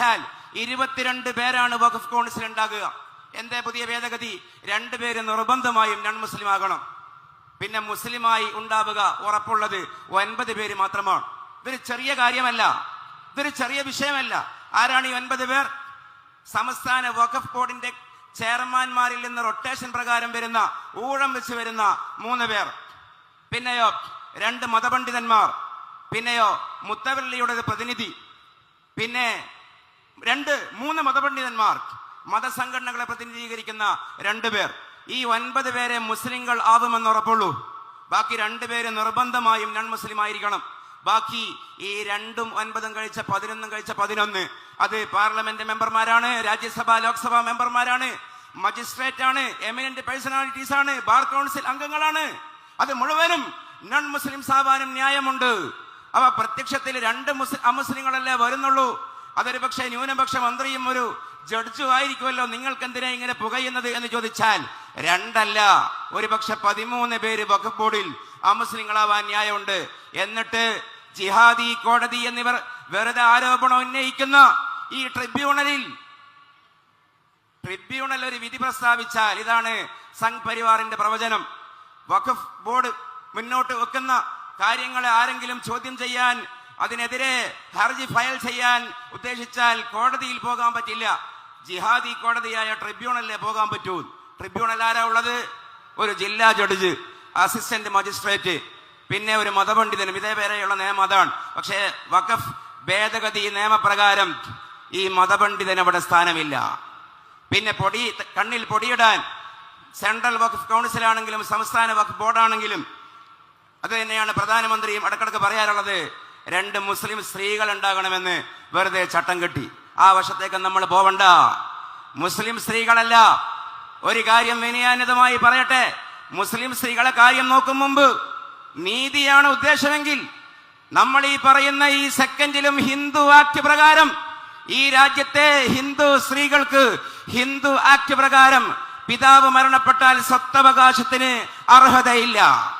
ചോദിച്ചാൽ ഇരുപത്തിരണ്ട് പേരാണ് വഖഫ് കൗൺസിൽ ഉണ്ടാകുക. എന്തേ പുതിയ ഭേദഗതി? രണ്ടുപേര് നിർബന്ധമായും നൺ മുസ്ലിം ആകണം. പിന്നെ മുസ്ലിമായി ഉണ്ടാവുക ഉറപ്പുള്ളത് ഒൻപത് പേര് മാത്രമാണ്. ഇതൊരു ചെറിയ കാര്യമല്ല. ഇതൊരു ചെറിയ വിഷയമല്ല. ആരാണ് ഈ ഒൻപത് പേർ? സംസ്ഥാന വഖഫ് ബോർഡിന്റെ ചെയർമാൻമാരിൽ നിന്ന് റൊട്ടേഷൻ പ്രകാരം വരുന്ന ഊഴം വെച്ച് വരുന്ന മൂന്ന് പേർ. പിന്നെയോ രണ്ട് മതപണ്ഡിതന്മാർ. പിന്നെയോ മുത്തവള്ളിയുടെ പ്രതിനിധി. പിന്നെ രണ്ട് മൂന്ന് മതപണ്ഡിതന്മാർ മതസംഘടനകളെ പ്രതിനിധീകരിക്കുന്ന രണ്ടുപേർ ഈ ഒൻപത് പേരെ മുസ്ലിങ്ങൾ ആവുമെന്ന് ഉറപ്പുള്ളൂ. ബാക്കി രണ്ടുപേര് നിർബന്ധമായും നൺ മുസ്ലിം ആയിരിക്കണം. ബാക്കി ഈ രണ്ടും ഒൻപതും കഴിച്ച പതിനൊന്നും കഴിച്ച പതിനൊന്ന് അത് പാർലമെന്റ് മെമ്പർമാരാണ് രാജ്യസഭ ലോക്സഭ മെമ്പർമാരാണ് മജിസ്ട്രേറ്റ് ആണ് എമിനന്റ് പേഴ്സണാലിറ്റീസ് ആണ് ബാർ കൗൺസിൽ അംഗങ്ങളാണ്. അത് മുഴുവനും നൺ മുസ്ലിംസ് ആവാനും ന്യായമുണ്ട്. അവ പ്രത്യക്ഷത്തിൽ രണ്ട് മുസ്ലിം അമുസ്ലിങ്ങളല്ലേ വരുന്നുള്ളൂ. അതൊരു പക്ഷേ ന്യൂനപക്ഷ മന്ത്രിയും ഒരു ജഡ്ജും ആയിരിക്കുമല്ലോ. നിങ്ങൾക്ക് എന്തിനാ ഇങ്ങനെ പുകയുന്നത് എന്ന് ചോദിച്ചാൽ രണ്ടല്ല. ഒരു പക്ഷെ പതിമൂന്ന് പേര് വഖഫ് ബോർഡിൽ അമുസ്ലിങ്ങളാവാൻ ന്യായമുണ്ട്. എന്നിട്ട് ജിഹാദി കോടതി എന്നിവർ വെറുതെ ആരോപണം ഉന്നയിക്കുന്ന ഈ ട്രിബ്യൂണലിൽ ട്രിബ്യൂണൽ ഒരു വിധി പ്രസ്താവിച്ചാൽ ഇതാണ് സംഘ് പരിവാറിന്റെ പ്രവചനം. വഖഫ് ബോർഡ് മുന്നോട്ട് വെക്കുന്ന കാര്യങ്ങളെ ആരെങ്കിലും ചോദ്യം ചെയ്യാൻ അതിനെതിരെ ഹർജി ഫയൽ ചെയ്യാൻ ഉദ്ദേശിച്ചാൽ കോടതിയിൽ പോകാൻ പറ്റില്ല. ജിഹാദി കോടതിയായ ട്രിബ്യൂണലിലെ പോകാൻ പറ്റൂ. ട്രിബ്യൂണൽ ആരാ ഉള്ളത്? ഒരു ജില്ലാ ജഡ്ജ് അസിസ്റ്റന്റ് മജിസ്ട്രേറ്റ് പിന്നെ ഒരു മതപണ്ഡിതനും. ഇതേ പേരെയുള്ള നിയമം അതാണ്. പക്ഷേ വഖഫ് ഭേദഗതി നിയമപ്രകാരം ഈ മതപണ്ഡിതൻ അവിടെ സ്ഥാനമില്ല. പിന്നെ പൊടി കണ്ണിൽ പൊടിയിടാൻ സെൻട്രൽ വഖഫ് കൗൺസിൽ ആണെങ്കിലും സംസ്ഥാന വഖഫ് ബോർഡാണെങ്കിലും അത് തന്നെയാണ് പ്രധാനമന്ത്രിയും ഇടക്കിടക്ക് പറയാറുള്ളത്. രണ്ട് മുസ്ലിം സ്ത്രീകൾ ഉണ്ടാകണമെന്ന് വെറുതെ ചട്ടം കെട്ടി. ആ വശത്തേക്ക് നമ്മൾ പോവണ്ട. മുസ്ലിം സ്ത്രീകളല്ല. ഒരു കാര്യം വിനയാനിതമായി പറയട്ടെ. മുസ്ലിം സ്ത്രീകളെ കാര്യം നോക്കും മുമ്പ് നീതിയാണ് ഉദ്ദേശമെങ്കിൽ നമ്മൾ ഈ പറയുന്ന ഈ സെക്കൻഡിലും ഹിന്ദു ആക്ട് പ്രകാരം ഈ രാജ്യത്തെ ഹിന്ദു സ്ത്രീകൾക്ക് ഹിന്ദു ആക്ട് പ്രകാരം പിതാവ് മരണപ്പെട്ടാൽ സ്വത്തവകാശത്തിന് അർഹതയില്ല.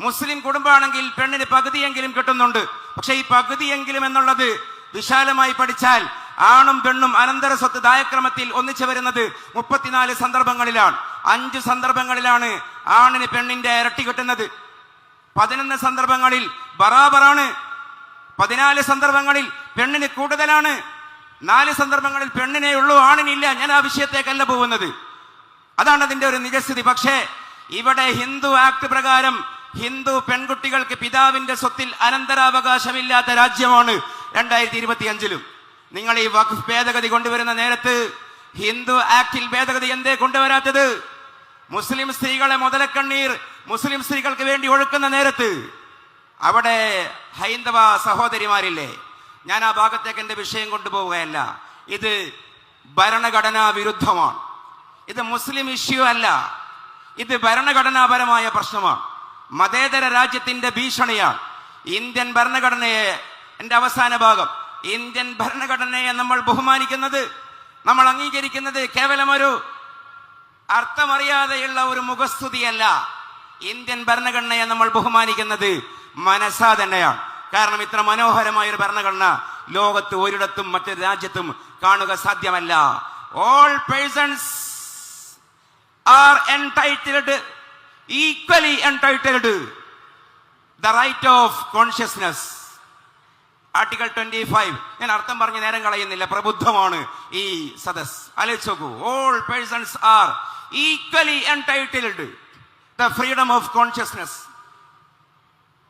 മുസ്ലിം കുടുംബമാണെങ്കിൽ പെണ്ണിന് പകുതിയെങ്കിലും കിട്ടുന്നുണ്ട്. പക്ഷെ ഈ പകുതിയെങ്കിലും എന്നുള്ളത് വിശാലമായി പഠിച്ചാൽ ആണും പെണ്ണും അനന്തര സ്വത്ത് ദായക്രമത്തിൽ ഒന്നിച്ചു വരുന്നത് മുപ്പത്തിനാല് സന്ദർഭങ്ങളിലാണ്. അഞ്ച് സന്ദർഭങ്ങളിലാണ് ആണിന് പെണ്ണിന്റെ ഇരട്ടി കിട്ടുന്നത്. പതിനൊന്ന് സന്ദർഭങ്ങളിൽ ബറാബറാണ്. പതിനാല് സന്ദർഭങ്ങളിൽ പെണ്ണിന് കൂടുതലാണ്. നാല് സന്ദർഭങ്ങളിൽ പെണ്ണിനെ ഉള്ളൂ ആണിനില്ല. ഞാൻ ആ വിഷയത്തേക്കല്ല പോകുന്നത്. അതാണ് അതിന്റെ ഒരു നിജസ്ഥിതി. പക്ഷേ ഇവിടെ ഹിന്ദു ആക്ട് പ്രകാരം ഹിന്ദു പെൺകുട്ടികൾക്ക് പിതാവിന്റെ സ്വത്തിൽ അനന്തരാവകാശമില്ലാത്ത രാജ്യമാണ് രണ്ടായിരത്തി ഇരുപത്തി അഞ്ചിലും നിങ്ങൾ ഈ വഖഫ് ഭേദഗതി കൊണ്ടുവരുന്ന നേരത്ത് ഹിന്ദു ആക്ടിൽ ഭേദഗതി എന്തേ കൊണ്ടുവരാത്തത്? മുസ്ലിം സ്ത്രീകളെ മുതലക്കണ്ണീർ മുസ്ലിം സ്ത്രീകൾക്ക് വേണ്ടി ഒഴുക്കുന്ന നേരത്ത് അവിടെ ഹൈന്ദവ സഹോദരിമാരില്ലേ ഞാൻ ആ ഭാഗത്തേക്ക് എന്റെ വിഷയം കൊണ്ടുപോവുകയല്ല. ഇത് ഭരണഘടനാ വിരുദ്ധമാണ്. ഇത് മുസ്ലിം ഇഷ്യൂ അല്ല. ഇത് ഭരണഘടനാപരമായ പ്രശ്നമാണ്. മതേതര രാജ്യത്തിന്റെ ഭീഷണിയാണ്. ഇന്ത്യൻ ഭരണഘടനയെ എന്റെ അവസാന ഭാഗം. ഇന്ത്യൻ ഭരണഘടനയെ നമ്മൾ ബഹുമാനിക്കുന്നത് നമ്മൾ അംഗീകരിക്കുന്നത് കേവലം ഒരു അർത്ഥമറിയാതെയുള്ള ഒരു മുഖസ്തുതിയല്ല. ഇന്ത്യൻ ഭരണഘടനയെ നമ്മൾ ബഹുമാനിക്കുന്നത് മനസ്സാ തന്നെയാണ്. കാരണം ഇത്ര മനോഹരമായ ഒരു ഭരണഘടന ലോകത്ത് ഒരിടത്തും മറ്റൊരു രാജ്യത്തും കാണുക സാധ്യമല്ല. All persons are entitled equally entitled the right of consciousness article twenty five ഞാൻ അർത്ഥം പറഞ്ഞ് നേരം കളയുന്നില്ല. പ്രബുദ്ധമാണ് ഈ സദസ് ആലോചിച്ച് all persons are equally entitled the freedom of consciousness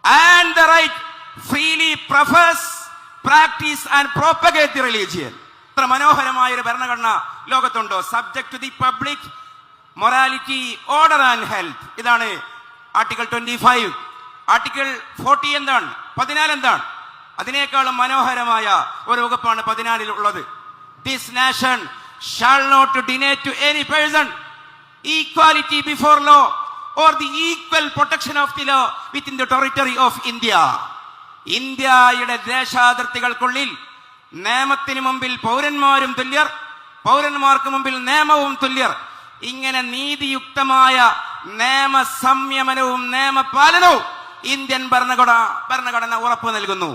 and the right freely profess practice and propagate religion ഇത്ര മനോഹരമായ ഒരു ഭരണഘടന ലോകത്തുണ്ടോ? Subject to the public morality order and health ഇതാണ് article twenty five article forty എന്താണ്? പതിനാല് എന്താണ്? അതിനേക്കാളും മനോഹരമായ ഒരു വകുപ്പാണ് പതിനാലിൽ ഉള്ളത്. This nation shall not deny to any person equality before law or the equal protection of the law within the territory of India ഇന്ത്യയുടെ ദേശാതിർത്തികൾക്കുള്ളിൽ നിയമത്തിന് മുമ്പിൽ പൗരന്മാരും തുല്യർ പൗരന്മാർക്ക് മുമ്പിൽ നിയമവും തുല്യർ. ഇങ്ങനെ നീതിയുക്തമായ നിയമ സംയമനവും നിയമപാലനവും ഇന്ത്യൻ ഭരണഘടന ഭരണഘടന ഉറപ്പു നൽകുന്നു.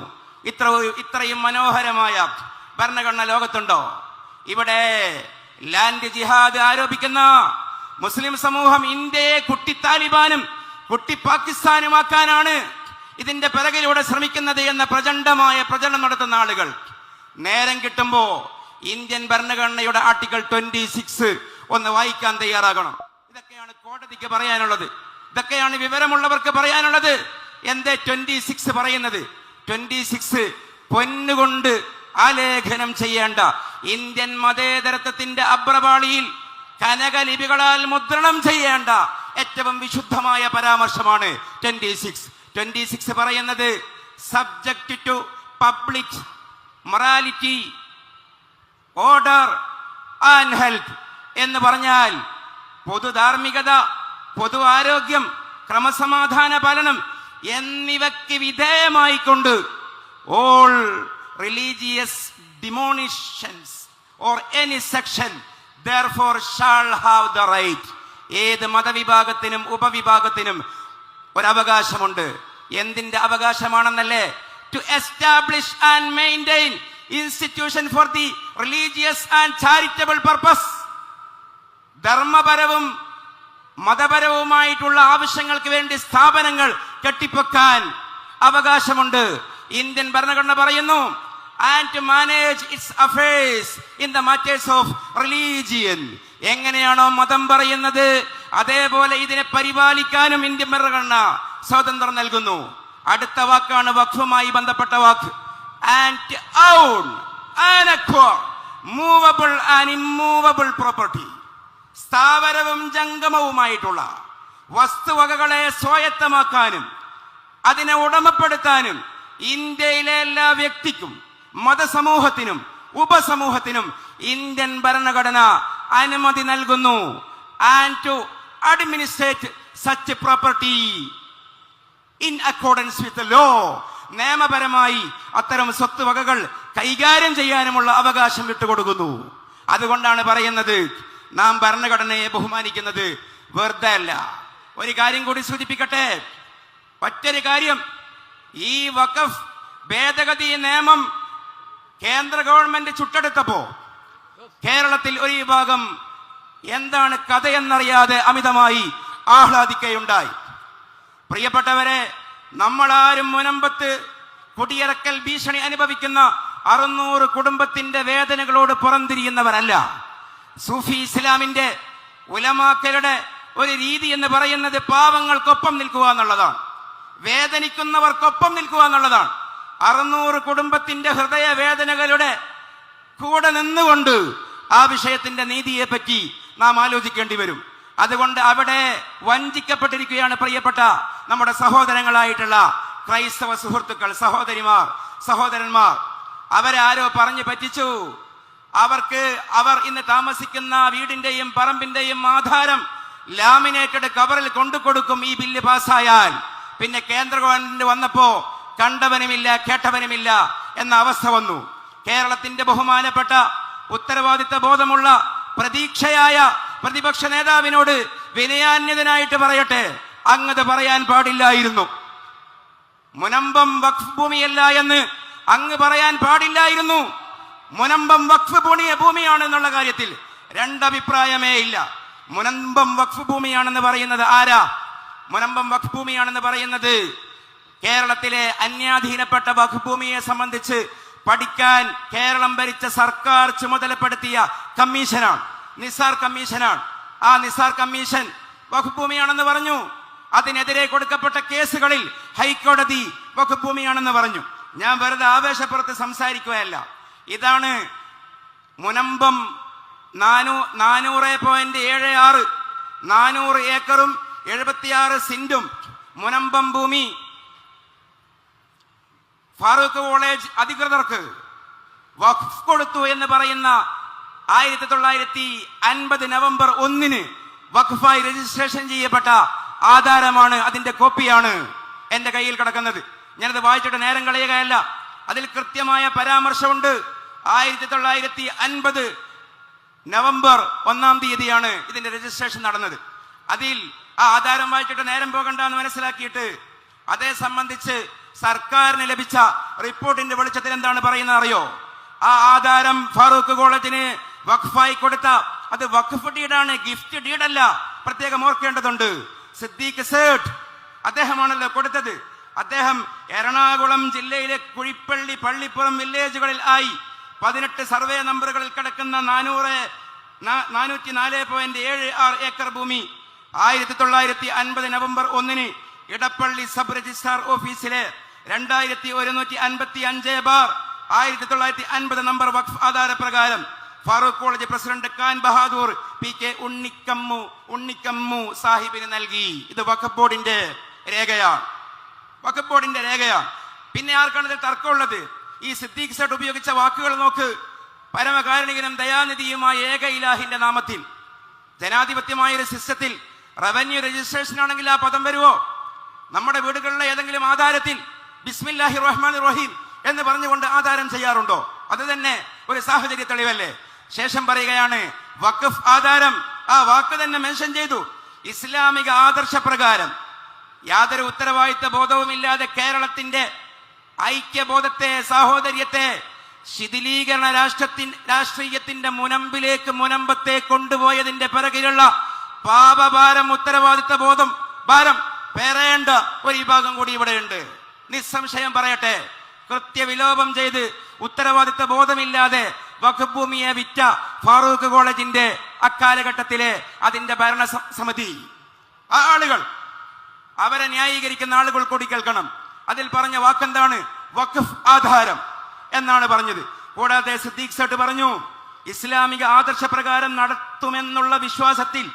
ഇത്ര ഇത്രയും മനോഹരമായ ഭരണഘടന ലോകത്തുണ്ടോ? ഇവിടെ ലാൻഡ് ജിഹാദ് ആരോപിക്കുന്ന മുസ്ലിം സമൂഹം ഇന്ത്യയെ കുട്ടി താലിബാനും കുട്ടി പാകിസ്ഥാനുമാക്കാനാണ് ഇതിന്റെ പിറകിലൂടെ ശ്രമിക്കുന്നത് എന്ന പ്രചണ്ഡമായ പ്രചരണം നടത്തുന്ന ആളുകൾ. നേരം കിട്ടുമ്പോ ഇന്ത്യൻ ഭരണഘടനയുടെ ആർട്ടിക്കിൾ ട്വന്റി സിക്സ് ഒന്ന് വായിക്കാൻ തയ്യാറാകണം. ഇതൊക്കെയാണ് കോടതിക്ക് പറയാനുള്ളത്. ഇതൊക്കെയാണ് വിവരമുള്ളവർക്ക് പറയാനുള്ളത്. എന്തേ ട്വന്റി സിക്സ് പറയുന്നത്? ട്വന്റി സിക്സ് പൊന്നുകൊണ്ട് ആലേഖനം ചെയ്യേണ്ട ഇന്ത്യൻ മതേതരത്വത്തിന്റെ അബ്രപാളിയിൽ കനകലിപികളാൽ മുദ്രണം ചെയ്യേണ്ട ഏറ്റവും വിശുദ്ധമായ പരാമർശമാണ് ട്വന്റി സിക്സ്. ട്വന്റി സിക്സ് പറയുന്നത് subject to public morality order and health എന്ന് പറഞ്ഞാൽ പൊതുധാർമ്മികത പൊതു ആരോഗ്യം ക്രമസമാധാന പാലനം എന്നിവയ്ക്ക് വിധേയമായിക്കൊണ്ട് all religious denominations or any section shall have the right ഏത് മതവിഭാഗത്തിനും ഉപവിഭാഗത്തിനും ഒരവകാശമുണ്ട്. എന്തിന്റെ അവകാശമാണെന്നല്ലേ? To establish and maintain institution for the religious and charitable purpose ധർമ്മപരവും മതപരവുമായിട്ടുള്ള ആവശ്യങ്ങൾക്ക് വേണ്ടി സ്ഥാപനങ്ങൾ കെട്ടിപ്പൊക്കാൻ അവകാശമുണ്ട്. ഇന്ത്യൻ ഭരണഘടന പറയുന്നു and manage its affairs in the matters of religion എങ്ങനെയാണോ മതം പറയുന്നത് അതേപോലെ ഇതിനെ പരിപാലിക്കാനും ഇന്ത്യൻ ഭരണഘടന സ്വാതന്ത്ര്യം നൽകുന്നു. അടുത്ത വാക്കാണ് വഖഫുമായി ബന്ധപ്പെട്ട വാക്ക്. And own movable and immovable property സ്ഥാവരവും ജംഗമവുമായിട്ടുള്ള വസ്തുവകകളെ സ്വായത്തമാക്കാനും അതിനെ ഉടമപ്പെടുത്താനും ഇന്ത്യയിലെ എല്ലാ വ്യക്തിക്കും മതസമൂഹത്തിനും ഉപസമൂഹത്തിനും ഇന്ത്യൻ ഭരണഘടന അനുമതി നൽകുന്നു. And to administer such property in accordance with law നിയമപരമായി അത്തരം സ്വത്തുവകകൾ കൈകാര്യം ചെയ്യാനുമുള്ള അവകാശം വിട്ടുകൊടുക്കുന്നു. അതുകൊണ്ടാണ് പറയുന്നത് നാം ഭരണഘടനയെ ബഹുമാനിക്കുന്നത് വെറുതെ അല്ല. ഒരു കാര്യം കൂടി സൂചിപ്പിക്കട്ടെ. മറ്റൊരു കാര്യം ഈ വഖഫ് ഭേദഗതി നിയമം കേന്ദ്ര ഗവൺമെന്റ് ചുട്ടെടുത്തപ്പോ കേരളത്തിൽ ഒരു വിഭാഗം എന്താണ് കഥയെന്നറിയാതെ അമിതമായി ആഹ്ലാദിക്കുകയുണ്ടായി. പ്രിയപ്പെട്ടവരെ നമ്മളാരും മുനമ്പത്ത് കുടിയിറക്കൽ ഭീഷണി അനുഭവിക്കുന്ന അറുന്നൂറ് കുടുംബത്തിന്റെ വേദനകളോട് പുറംതിരിയുന്നവരല്ല. സൂഫി ഇസ്ലാമിന്റെ ഉലമാക്കരുടെ ഒരു രീതി എന്ന് പറയുന്നത് പാവങ്ങൾക്കൊപ്പം നിൽക്കുക എന്നുള്ളതാണ്. വേദനിക്കുന്നവർക്കൊപ്പം നിൽക്കുക എന്നുള്ളതാണ്. അറുന്നൂറ് കുടുംബത്തിന്റെ ഹൃദയ വേദനകളുടെ കൂടെ നിന്നുകൊണ്ട് ആ വിഷയത്തിന്റെ നീതിയെ പറ്റി നാം ആലോചിക്കേണ്ടി വരും. അതുകൊണ്ട് അവിടെ വഞ്ചിക്കപ്പെട്ടിരിക്കുകയാണ് പ്രിയപ്പെട്ട നമ്മുടെ സഹോദരങ്ങളായിട്ടുള്ള ക്രൈസ്തവ സുഹൃത്തുക്കൾ സഹോദരിമാർ സഹോദരന്മാർ. അവരാരോ പറഞ്ഞു പറ്റിച്ചു? അവർക്ക് അവർ ഇന്ന് താമസിക്കുന്ന വീടിന്റെയും പറമ്പിന്റെയും ആധാരം ലാമിനേറ്റഡ് കവറിൽ കൊണ്ടു കൊടുക്കും ഈ ബില്ല് പാസ്സായാൽ. പിന്നെ കേന്ദ്ര ഗവൺമെന്റ് വന്നപ്പോ കണ്ടവനുമില്ല കേട്ടവനുമില്ല എന്ന അവസ്ഥ വന്നു. കേരളത്തിന്റെ ബഹുമാനപ്പെട്ട ഉത്തരവാദിത്ത ബോധമുള്ള പ്രതീക്ഷയായ പ്രതിപക്ഷ നേതാവിനോട് വിനയാന്യതനായിട്ട് പറയട്ടെ അങ്ങത് പറയാൻ പാടില്ലായിരുന്നു. മുനമ്പം വഖഫ് ഭൂമിയല്ല എന്ന് അങ്ങ് പറയാൻ പാടില്ലായിരുന്നു. മുനമ്പം വഖഫ് ഭൂമി ഭൂമിയാണെന്നുള്ള കാര്യത്തിൽ രണ്ടഭിപ്രായമേ ഇല്ല. മുനമ്പം വഖഫ് ഭൂമിയാണെന്ന് പറയുന്നത് ആരാ? മുനമ്പം വഖഫ് ഭൂമിയാണെന്ന് പറയുന്നത് കേരളത്തിലെ അന്യാധീനപ്പെട്ട വഖഫ് ഭൂമിയെ സംബന്ധിച്ച് പഠിക്കാൻ കേരളം ഭരിച്ച സർക്കാർ ചുമതലപ്പെടുത്തിയ കമ്മീഷനാണ്. നിസാർ കമ്മീഷനാണ്. ആ നിസാർ കമ്മീഷൻ വഖഫ് ഭൂമിയാണെന്ന് പറഞ്ഞു. അതിനെതിരെ കൊടുക്കപ്പെട്ട കേസുകളിൽ ഹൈക്കോടതി വഖഫ് ഭൂമിയാണെന്ന് പറഞ്ഞു. ഞാൻ വെറുതെ ആവേശപ്പുറത്ത് സംസാരിക്കുകയല്ല. ഇതാണ് മുനമ്പം നാനൂ നാനൂറ് പോയിന്റ് ഏഴ് ആറ്. നാനൂറ് ഏക്കറും എഴുപത്തിയാറ് സിന്റും മുനമ്പം ഭൂമി. ഫാറൂഖ് കോളേജ് അധികൃതർക്ക് വഖഫ് കൊടുത്തു എന്ന് പറയുന്ന ആയിരത്തി തൊള്ളായിരത്തി അൻപത് നവംബർ ഒന്നിന് വഖഫായി രജിസ്ട്രേഷൻ ചെയ്യപ്പെട്ട ആധാരമാണ് അതിന്റെ കോപ്പിയാണ് എന്റെ കയ്യിൽ കിടക്കുന്നത്. ഞാനത് വായിച്ചിട്ട് നേരം കളയുകയല്ല. അതിൽ കൃത്യമായ പരാമർശമുണ്ട്. ആയിരത്തി തൊള്ളായിരത്തി അൻപത് നവംബർ ഒന്നാം തീയതിയാണ് ഇതിന്റെ രജിസ്ട്രേഷൻ നടന്നത്. അതിൽ ആ ആധാരം വായിച്ചിട്ട് നേരം പോകണ്ട എന്ന് മനസ്സിലാക്കിയിട്ട് അതേ സംബന്ധിച്ച് സർക്കാരിന് ലഭിച്ച റിപ്പോർട്ടിന്റെ വെളിച്ചത്തിൽ എന്താണ് പറയുന്നത് അറിയോ? ആ ആധാരം ഫാറൂഖ് കോളേജിന് വഖഫായി കൊടുത്ത അത് വഖഫ് ഡീഡാണ് ഗിഫ്റ്റ് ഡീഡല്ല പ്രത്യേകം ഓർക്കേണ്ടതുണ്ട്. സിദ്ദീഖ് സേഠ് അദ്ദേഹമാണല്ലോ കൊടുത്തത്. അദ്ദേഹം എറണാകുളം ജില്ലയിലെ കുഴിപ്പള്ളി പള്ളിപ്പുറം വില്ലേജുകളിൽ ആയി പതിനെട്ട് സർവേ നമ്പറുകളിൽ കിടക്കുന്ന നാനൂറ് നാനൂറ്റി നാല് പോയിന്റ് ഏഴ് ആറ് ഏക്കർ ഭൂമി. ആയിരത്തി തൊള്ളായിരത്തി അൻപത് നവംബർ ഒന്നിന് ഇടപ്പള്ളി സബ് രജിസ്ട്രാർ ഓഫീസിലെ രണ്ടായിരത്തി ഒരുന്നൂറ്റി അൻപത്തി അഞ്ച് ബാർ. ആയിരത്തി തൊള്ളായിരത്തി അൻപത് നമ്പർ വഖഫ് ആധാര പ്രകാരം Farook college president Khan Bahadur P K Unnikammu Unnikammu സാഹിബിന് നൽകി. ഇത് വഖഫ് ബോർഡിന്റെ രേഖയാണ്. വഖഫ് ബോർഡിന്റെ രേഖയാണ്. പിന്നെ ആർക്കാണ് ഇതിൽ തർക്കമുള്ളത്? ഈ സിദ്ദീഖ് സേട്ട് ഉപയോഗിച്ച വാക്കുകൾ നോക്ക്. പരമകാരുണികനും ദയാനിധിയുമായ ഏക ഇലാഹിന്റെ നാമത്തിൽ. ജനാധിപത്യമായ ഒരു സിസ്റ്റത്തിൽ റവന്യൂ രജിസ്ട്രേഷൻ ആണെങ്കിൽ ആ പദം വരുമോ നമ്മുടെ വീടുകളിലെ ഏതെങ്കിലും ആധാരത്തിൽ ബിസ്മില്ലാഹി റഹ്മാൻ റഹീം എന്ന് പറഞ്ഞുകൊണ്ട് ആധാരം ചെയ്യാറുണ്ടോ? അത് തന്നെ ഒരു സാഹചര്യ തെളിവല്ലേ? ശേഷം പറയുകയാണ് വഖഫ് ആധാരം. ആ വാക്ക് തന്നെ മെൻഷൻ ചെയ്തു. ഇസ്ലാമിക ആദർശപ്രകാരം. യാതൊരു ഉത്തരവാദിത്ത ബോധവുമില്ലാതെ കേരളത്തിന്റെ ഐക്യബോധത്തെ സാഹോദര്യത്തെ ശിഥിലീകരണ രാഷ്ട്രത്തിൻ രാഷ്ട്രീയത്തിന്റെ മുനമ്പിലേക്ക് മുനമ്പത്തെ കൊണ്ടുപോയതിന്റെ പിറകിലുള്ള പാപഭാരം ഉത്തരവാദിത്ത ബോധം ഭാരം പേറേണ്ട ഒരു വിഭാഗം കൂടി ഇവിടെയുണ്ട് നിസ്സംശയം പറയട്ടെ കൃത്യവിലോപം ചെയ്ത് ഉത്തരവാദിത്ത ബോധമില്ലാതെ വഖഭൂമിയെ ഭൂമിയെ വിറ്റ ഫാറൂഖ് കോളേജിന്റെ അക്കാലഘട്ടത്തിലെ അതിന്റെ ഭരണ സമിതി. ആളുകൾ അവരെ ന്യായീകരിക്കുന്ന ആളുകൾ കൂടി കേൾക്കണം. അതിൽ പറഞ്ഞ വാക്കെന്താണ്? വഖഫ് ആധാരം എന്നാണ് പറഞ്ഞത്. കൂടാതെ സിദ്ദീഖ് സട്ട് പറഞ്ഞു ഇസ്ലാമിക ആദർശപ്രകാരം നടത്തുമെന്നുള്ള വിശ്വാസത്തിൽ